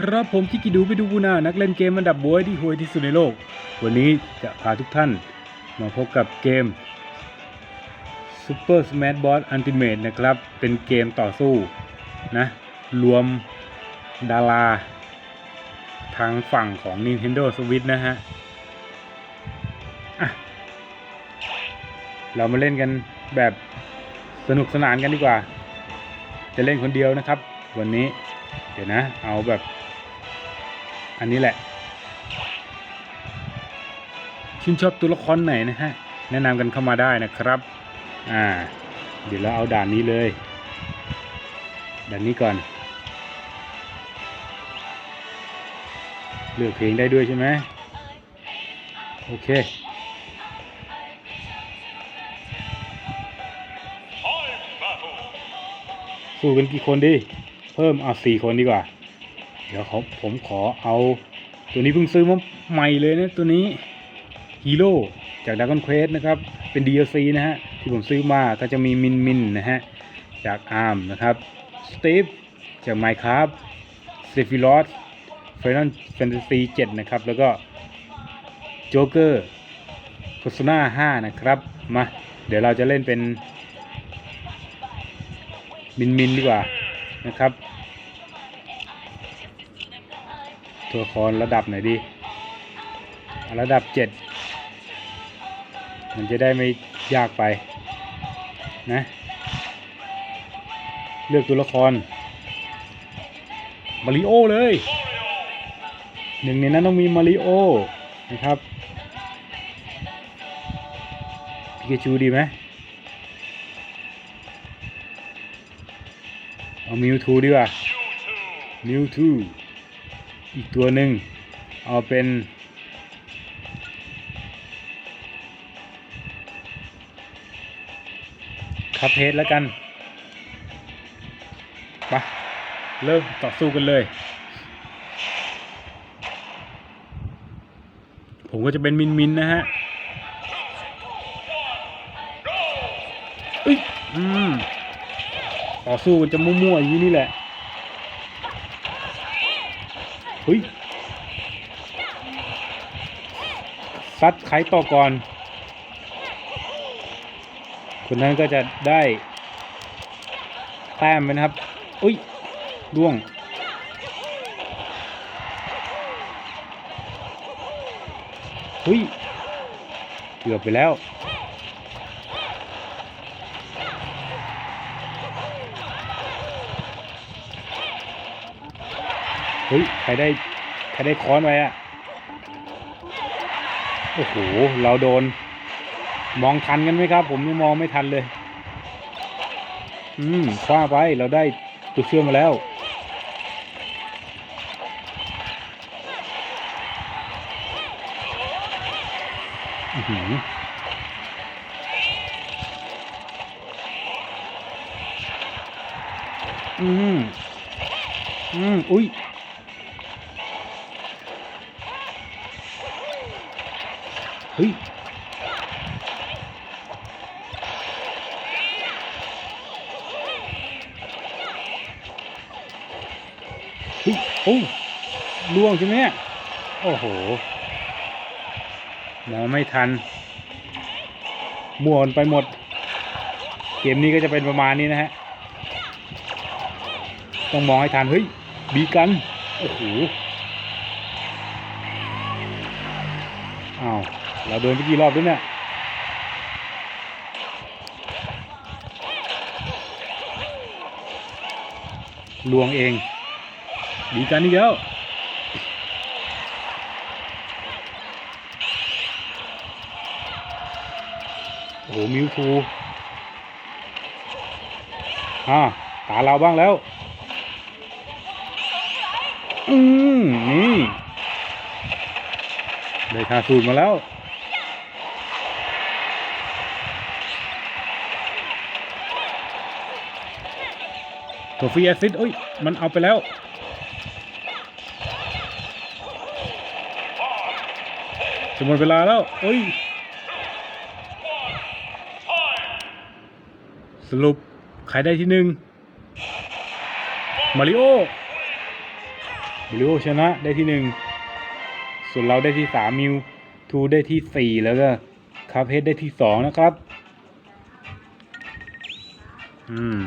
ครับผมที่กิดูไปดูกูนานักเล่นเกมอันดับบวยที่ห่วยที่สุดในโลก วันนี้จะพาทุกท่านมาพบกับเกม Super Smash Bros Ultimate นะครับ เป็นเกมต่อสู้นะ รวมดารา ทางฝั่งของ Nintendo Switch นะฮะอะเรามาเล่นกันแบบสนุกสนานกันดีกว่า จะเล่นคนเดียวนะครับ วันนี้ เดี๋ยวนะ เอาแบบ อันนี้แหละ ชื่นชอบตัวละครไหนนะฮะ แนะนำกันเข้ามาได้นะครับ อ่า เดี๋ยวเราเอาด่านนี้เลย ด่านนี้ก่อน เลือกเพลงได้ด้วยใช่ไหมโอเคสู้กันกี่คนดี เพิ่มเอาสี่คนดีกว่า เดี๋ยวผมขอเอา ตัวนี้เพิ่งซื้อมาใหม่เลยนะตัวนี้ฮีโร่จากด r a ก o n Quest นะครับ เป็น DLC นะฮะ ที่ผมซื้อมาก็จะมีมินมินนะฮะ จาก ARM นะครับสตีฟจาก Minecraft เซฟิลอส Final Fantasy 7 นะครับ แล้วก็โจ๊กเกอร์ Persona 5 นะครับ มา เดี๋ยวเราจะเล่นเป็นมินมินดีกว่านะครับ ตัวละครระดับไหนดี ระดับเจ็ดมันจะได้ไม่ยากไปนะเลือกตัวละครมาริโอเลยหนึ่งในนั้นต้องมีมาริโอนะครับพิกาจูดีไหมเอามิวทูดีกว่ามิวทู อีกตัวหนึ่งเอาเป็นคัพเฮดแล้วกันไปะเริ่มต่อสู้กันเลย ผมก็จะเป็นมินมินนะฮะอุ้ยอืมต่อสู้กันจะมั่วๆอย่างนี้นี่แหละ เฮ้ยซัดใครต่อก่อน คนนั้นก็จะได้แต้มไปนะครับ อุ้ยล่วงเฮ้ย เกือบไปแล้ว เฮ้ยใครได้ใครได้ค้อนไว้อะโอ้โหเราโดน มองทันกันไหมครับ ผมยังมองไม่ทันเลย อืมคว้าไปเราได้ตัวเชื่อมมาแล้วอือหืออืมอืมอุ้ย ฮ้ยเฮ้ยโอ้ล่วงใช่ไหมโอ้โหมองไม่ทันม่วนไปหมด เกมนี้ก็จะเป็นประมาณนี้นะฮะ ต้องมองให้ทัน เฮ้ย บีกัน โอ้โห อ้าว เราโดนไปกี่รอบด้วยเนี่ยลวงเองบีกันอีกแล้วโอ้โหมิวทูอ่าตาเราบ้างแล้ว อืมนี่ ได้คาสูตรมาแล้ว ตัวฟรีแอซิดเอ้ย มันเอาไปแล้ว จะหมดเวลาแล้วเอ้ย สรุป ใครได้ที่หนึ่งมาริโอมิลิโอชนะได้ที่หนึ่ง ส่วนเราได้ที่สามมิวทูได้ที่สี่แล้วก็คาเพชได้ที่สองนะครับ อืม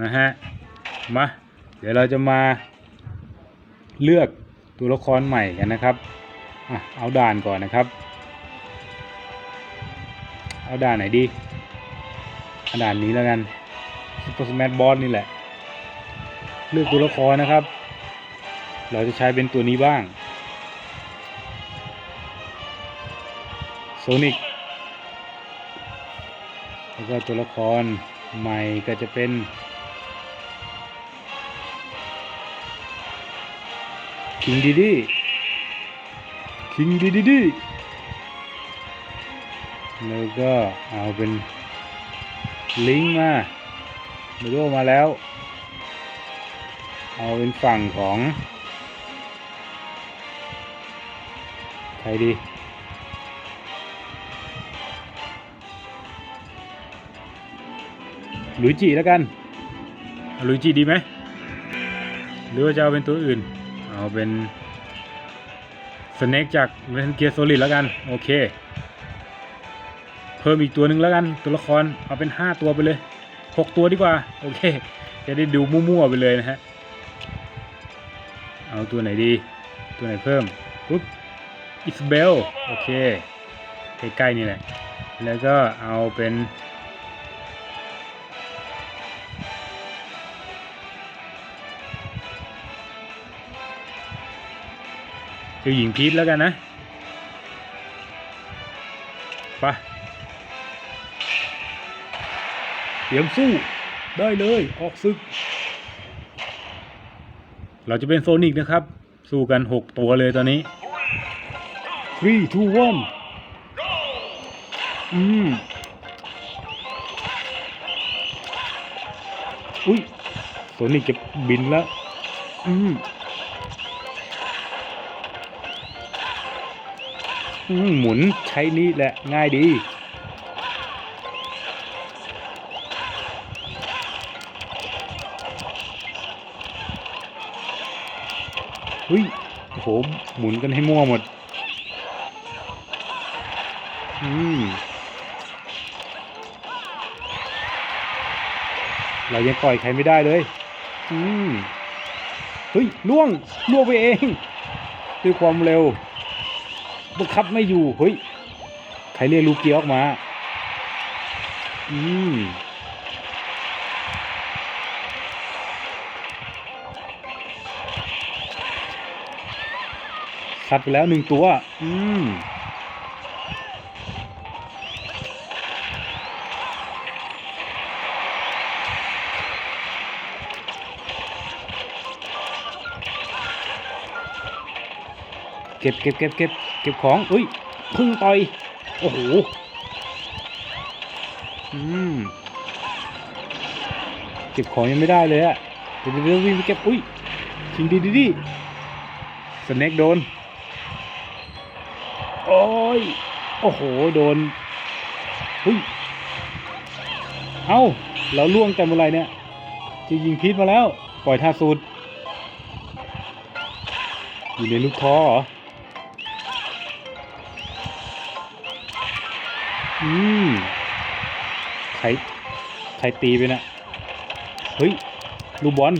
นะฮะ มาเดี๋ยวเราจะมาเลือกตัวละครใหม่กันนะครับอเอาด่านก่อนนะครับ เอาด่านไหนดีเอาด่านนี้แล้วกันซุปเปอร์สแมทบอสนี่แหละ เลือกตัวละครนะครับ เราจะใช้เป็นตัวนี้บ้างโซนิกแล้วก็ตัวละครใหม่ก็จะเป็น คิงดีดีคิงดีดีดีแล้วก็เอาเป็นลิงมาเมโดมาแล้ว เอาเป็นฝั่งของ ใครดีลุยจีแล้วกันลุยจีดีไหม หรือว่าจะเอาเป็นตัวอื่น เอาเป็นสเน็กจากเวนเกียร์โซลิดแล้วกัน โอเค เพิ่มอีกตัวหนึ่งแล้วกัน ตัวละครเอาเป็นห้าตัวไปเลยหกตัวดีกว่า โอเค จะได้ดูมั่วๆไปเลยนะฮะ เอาตัวไหนดี ตัวไหนเพิ่มปุ๊บอิสเบล โอเค ใกล้ๆนี่แหละ แล้วก็เอาเป็น เจ้าหญิงพีทแล้วกันนะไปเตรียมสู้ได้เลยออกซึก เราจะเป็นโซนิกนะครับ สู้กัน 6 ตัวเลยตอนนี้ three two one อืมอุ้ยโซนิกจะบินแล้ว อืม หมุนใช้นี่แหละง่ายดี เฮ้ยโอ้โหหมุนกันให้มั่วหมด อืมเรายังปล่อยใครไม่ได้เลย อืม เฮ้ยล่วงล่วงไปเอง ด้วยความเร็ว บังคับไม่อยู่ เฮ้ย ใครเรียกลูกเกียออกมา อืมคัดไปแล้วหนึ่งตัว อืมเก็บเก็บเก็บเก็บ เก็บของอุ้ยพึ่งต่อย โอ้โห อืม เก็บของยังไม่ได้เลยอะเดี๋ยวเดี๋ยววิ่งไปเก็บ อุ้ยชิงดีดีดีสเน็กโดน โอ้ย โอ้โห โดน อุ้ย เอ้า เราล่วงแต่เมื่อไรเนี่ย จะยิงพิษมาแล้ว ปล่อยท่าสูดอยู่ในลูกท้อเหรอ อืมใครใครตีไปน่ะเฮ้ยลูกบอล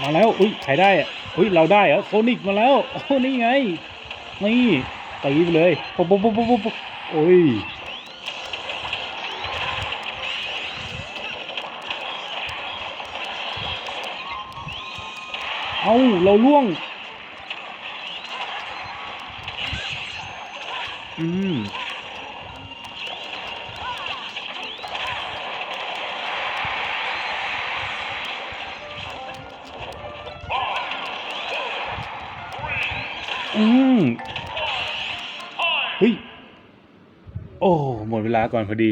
มาแล้วอุ้ยใครได้อะเฮ้ยเราได้เหรอโซนิกมาแล้วโอ้นี่ไงนี่ตีไปเลยปุ๊บปุ๊บปุ๊บปุ๊บปุ๊บโอ้ยเอาเราล่วง อืม ดเวลาก่อนพอดี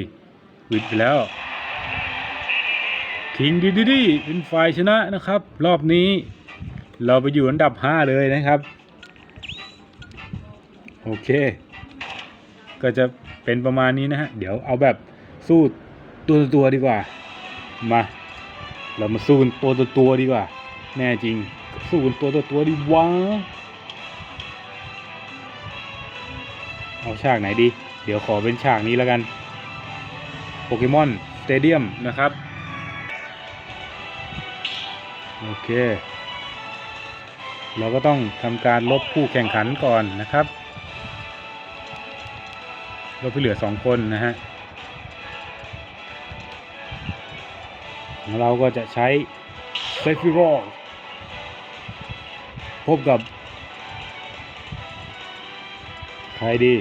วิดไปแล้วคิงดีดีดีเป็นฝ่ายชนะนะครับ รอบนี้ เราไปอยู่อันดับห้าเลยนะครับ โอเค ก็จะเป็นประมาณนี้นะฮะ เดี๋ยวเอาแบบสู้ตัวตัวดีกว่า มา เรามาสู้กันตัวตัวดีกว่า แน่จริง สู้กันตัวตัวดีวะเอาฉากไหนดี เดี๋ยวขอเป็นฉากนี้แล้วกันโปเกมอนสเตเดียมนะครับ โอเค เราก็ต้องทำการลบผู้แข่งขันก่อนนะครับ ลบที่เหลือสองคนนะฮะเราก็จะใช้เซฟิโรพบกับ ใครดี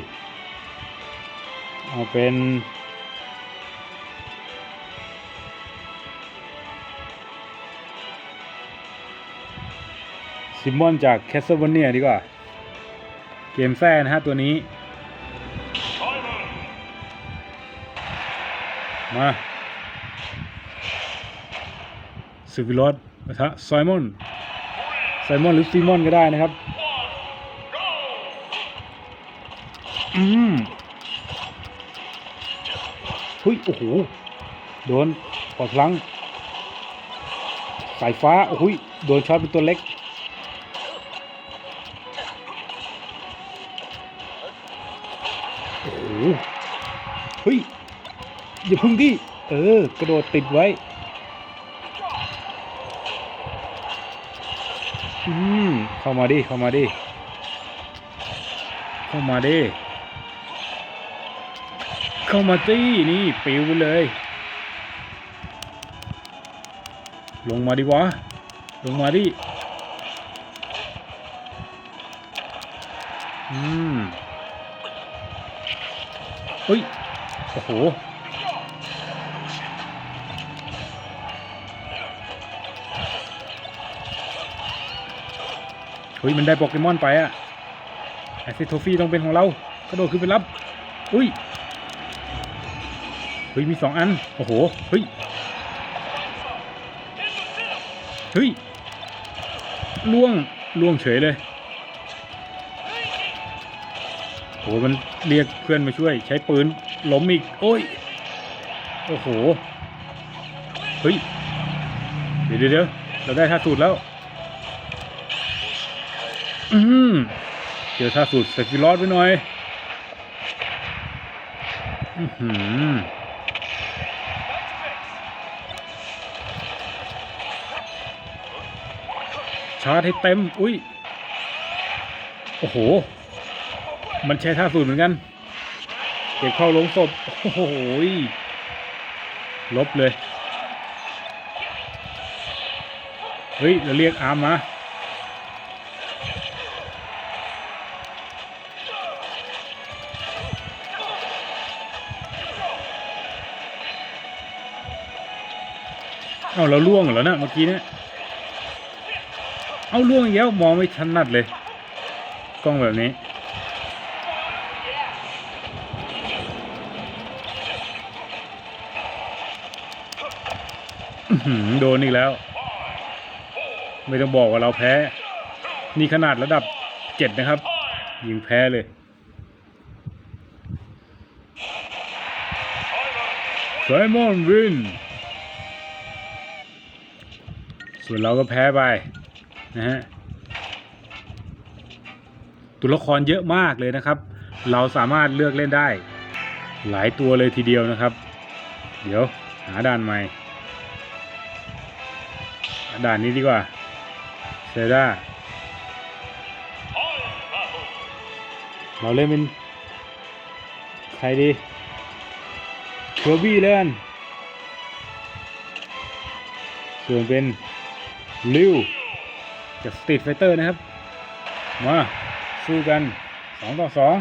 เอาเป็นซิมมอนจากแคสเซิลเวเนียดีกว่า เกมแซ่นะฮะตัวนี้ มาซิฟิลอสปะทะไซมอนไซมอนหรือซีมอนก็ได้นะครับ อืม เฮ้ยโอ้โหโดนปอดพลังสายฟ้าโอ้โหยโดนช็อตเป็นตัวเล็กโอ้โหเฮ้ยอย่าพึ่งดิเออกระโดดติดไว้อืมเข้ามาดิเข้ามาดิเข้ามาดิ เข้ามาตีนี่ปิวเลย ลงมาดิวะ ลงมาดิ อืมเฮ้ย โอ้โหเฮ้ยมันได้โปเกมอนไปอะแอสซิโทฟี่ต้องเป็นของเรา กระโดดขึ้นไปรับ อุ้ย ฮ้ยมีสองอัน โอ้โห เฮ้ย เฮ้ยล่วงล่วงเฉยเลยโหมันเรียกเพื่อนมาช่วย ใช้ปืนล้มอีก โอ้ย โอ้โห เฮ้ย เดี๋ยวเดี๋ยวเราได้ท่าสูตรแล้ว อืมเจอท่าสูตรสกิลอดไปหน่อย อือ ชาร์จให้เต็ม อุ้ย โอ้โห มันใช้ท่าสูตรเหมือนกัน เก็บเข้าลงศพ โอ้โหลบเลย เฮ้ย เราเรียกอาร์มมาเอาเราล่วงเหรอนะเมื่อกี้เนี่ย เอาล่วงอีกแล้วมองไม่ถนัดเลย กล้องแบบนี้โดนอีกแล้ว ไม่ต้องบอกว่าเราแพ้ นี่ขนาดระดับเจ็ดนะครับ ยิงแพ้เลยไซมอนวินส่วนเราก็แพ้ไป นะฮะตัวละครเยอะมากเลยนะครับ เราสามารถเลือกเล่นได้ หลายตัวเลยทีเดียวนะครับ เดี๋ยวหาด่านใหม่ด่านนี้ดีกว่าเซด้าเราเล่นเป็นใครดีเคอร์บี้เล่นส่วนเป็นลิว จากสตรีทไฟเตอร์นะครับ มาสู้กันสองต่อสอง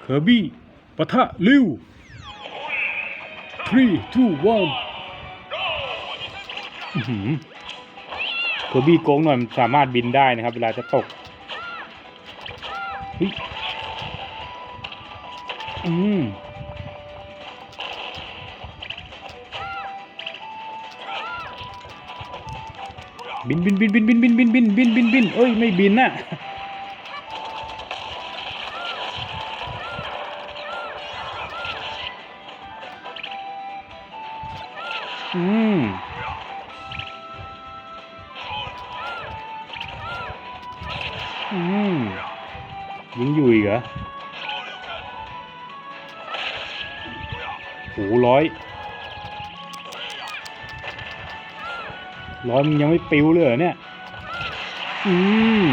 เคอร์บี้ปะทะลิว three two one เคอร์บี้โกงหน่อยมันสามารถบินได้นะครับ เวลาจะตกเฮ้ยอืม บินบินบินบินบินบินบินบินบินบินบินเอ้ยไม่บินน่ะอืมอืมยิงอยู่อีกเหรอโหร้อย ร้อยมันยังไม่ปิวเลยเหรอเนี่ย อืม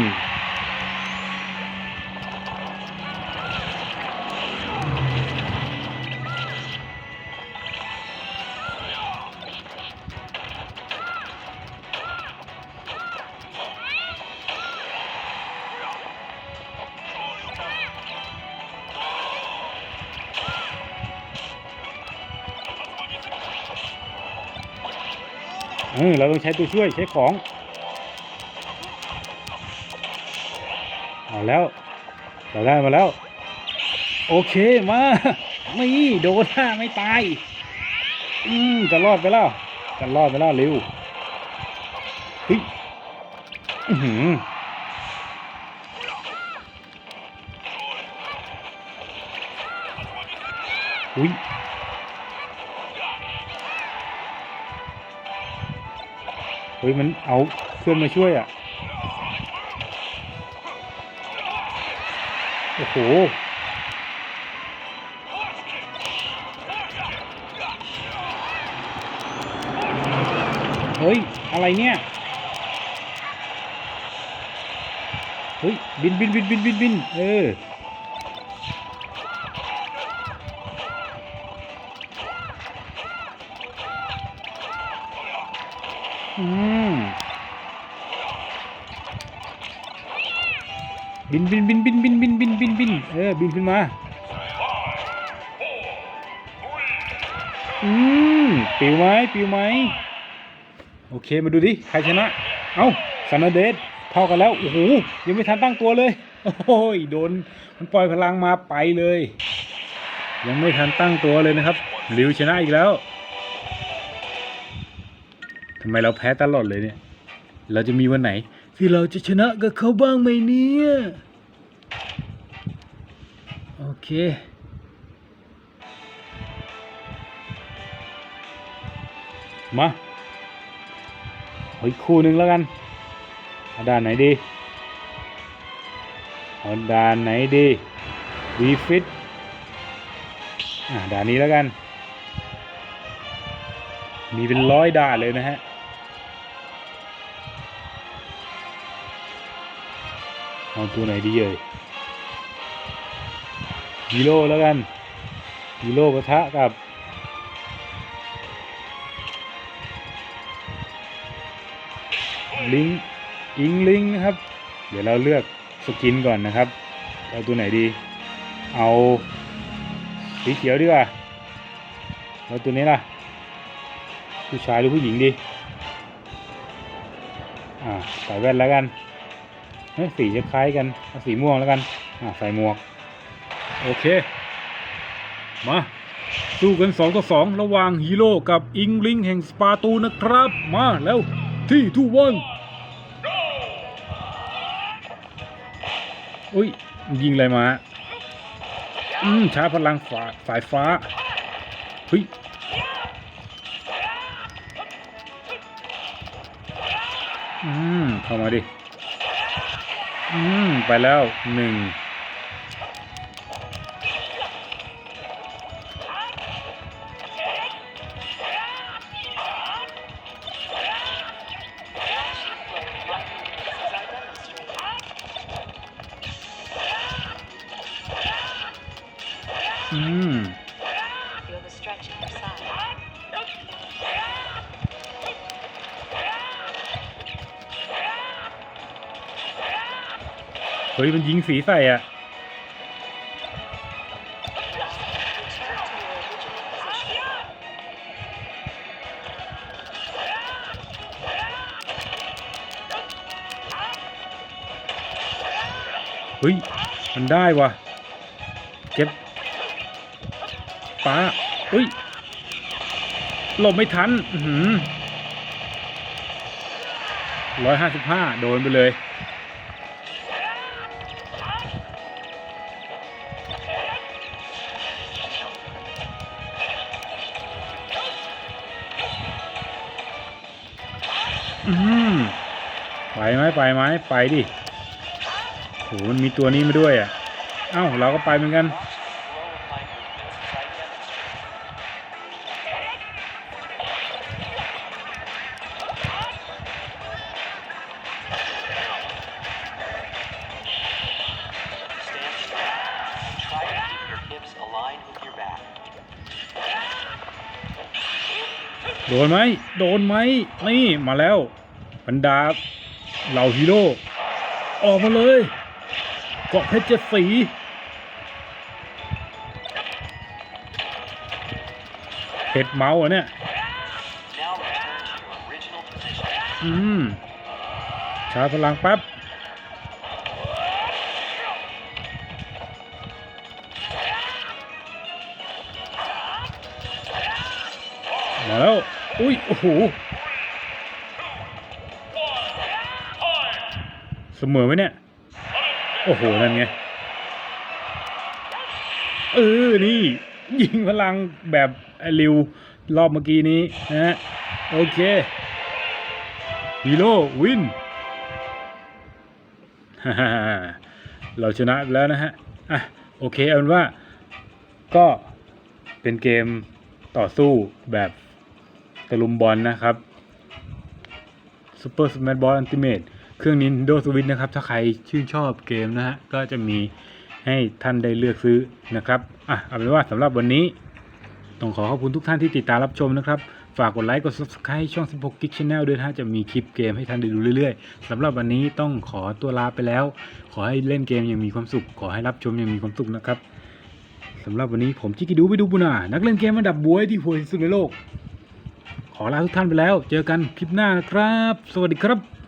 ออเราต้องใช้ตัวช่วยใช้ของเอาแล้วเราได้มาแล้ว โอเคมาไม่โดนหน้าไม่ตาย อืมจะรอดไปแล้วจะรอดไปแล้วเร็วเฮ้ยอื้อหืออุ้ย เฮ้ยมันเอาเพื่อนมาช่วยอะ โอ้โห เฮ้ย อะไรเนี่ย เฮ้ย บินบินบินบินบินบินเออ อืมบินบินบินบินบินบินบินบินบินเออบินขึ้นมา อืมปิวไหมปิวไหมโอเคมาดูดิใครชนะ เอ้าซันเดชเท่ากันแล้วโอ้โหยังไม่ทันตั้งตัวเลย โอ้ยโดนมันปล่อยพลังมาไปเลย ยังไม่ทันตั้งตัวเลยนะครับลิวชนะอีกแล้ว ทำไมเราแพ้ตลอดเลยเนี่ย เราจะมีวันไหน ที่เราจะชนะกับเขาบ้างไหมเนี่ย โอเค มาอีกคู่หนึ่งแล้วกันเอาด้านไหนดีเอาด้านไหนดีวีฟิตอ่าด่านนี้แล้วกัน มีเป็นร้อยด่านเลยนะฮะ เอาตัวไหนดีเอ่ยฮีโร่แล้วกันฮีโร่ปะทะกับลิงอิงลิงนะครับ เดี๋ยวเราเลือกสกินก่อนนะครับ เอาตัวไหนดี เอาสีเขียวดีกว่าแล้วตัวนี้ล่ะ ผู้ชายหรือผู้หญิงดี อ่าใส่แว่นแล้วกัน สีจะคล้ายกันเอาสีม่วงแล้วกันอ่าใส่หมวก โอเค มาสู้กันสองต่อสองระหว่างฮีโร่กับอิงลิงแห่งสปาตูนะครับ มาแล้วที่ทูวันอุ้ย ยิงอะไรมา อืมช้าพลังฝ่าสายฟ้าเฮ้ยอืม เข้ามาดิ อืม ไปแล้วหนึ่ง ฮ้ยมันยิงสีใส่อะเฮ้ย มันได้วะเก็บป้าเฮ้ยหลบไม่ทันร้อยห้าสิบห้าโดนไปเลย ไปไหมไปไหมไปดิมันมีตัวนี้มาด้วยอะ เอ้าเราก็ไปเหมือนกัน โดนไหม โดนไหม นี่ มาแล้วบรรดา เหล่าฮีโร่ออกมาเลยเกาะเพชรเจ็ดสีเพชรเมาส์อะเนี่ย อืมชาร์จพลังแป๊บ มาแล้ว อุ้ย โอ้โห สมอไหมเนี่ย โอ้โห นั่นไง เออ นี่ ยิงพลังแบบไอริว รอบเมื่อกี้นี้นะโอเคฮีโร่วิน เราชนะไปแล้วนะฮะ อะ โอเค เอาเป็นว่า ก็เป็นเกมต่อสู้แบบตะลุมบอลนะครับ Super Smash Bros Ultimate เครื่อง Nintendo Switch นะครับ ถ้าใครชื่นชอบเกมนะฮะ ก็จะมีให้ท่านได้เลือกซื้อนะครับ อะ เอาเป็นว่าสำหรับวันนี้ ต้องขอขอบคุณทุกท่านที่ติดตามรับชมนะครับ ฝากกดไลค์กด subscribe ช่อง 16 Geek Channel ด้วยนะฮะ จะมีคลิปเกมให้ท่านได้ดูเรื่อยๆสำหรับวันนี้ต้องขอตัวลาไปแล้ว ขอให้เล่นเกมอย่างมีความสุข ขอให้รับชมอย่างมีความสุขนะครับสำหรับวันนี้ผมจิกิดูไปดูบุนานักเล่นเกมระดับบวยที่โหดที่สุดในโลก ขอลาทุกท่านไปแล้ว เจอกันคลิปหน้านะครับ สวัสดีครับ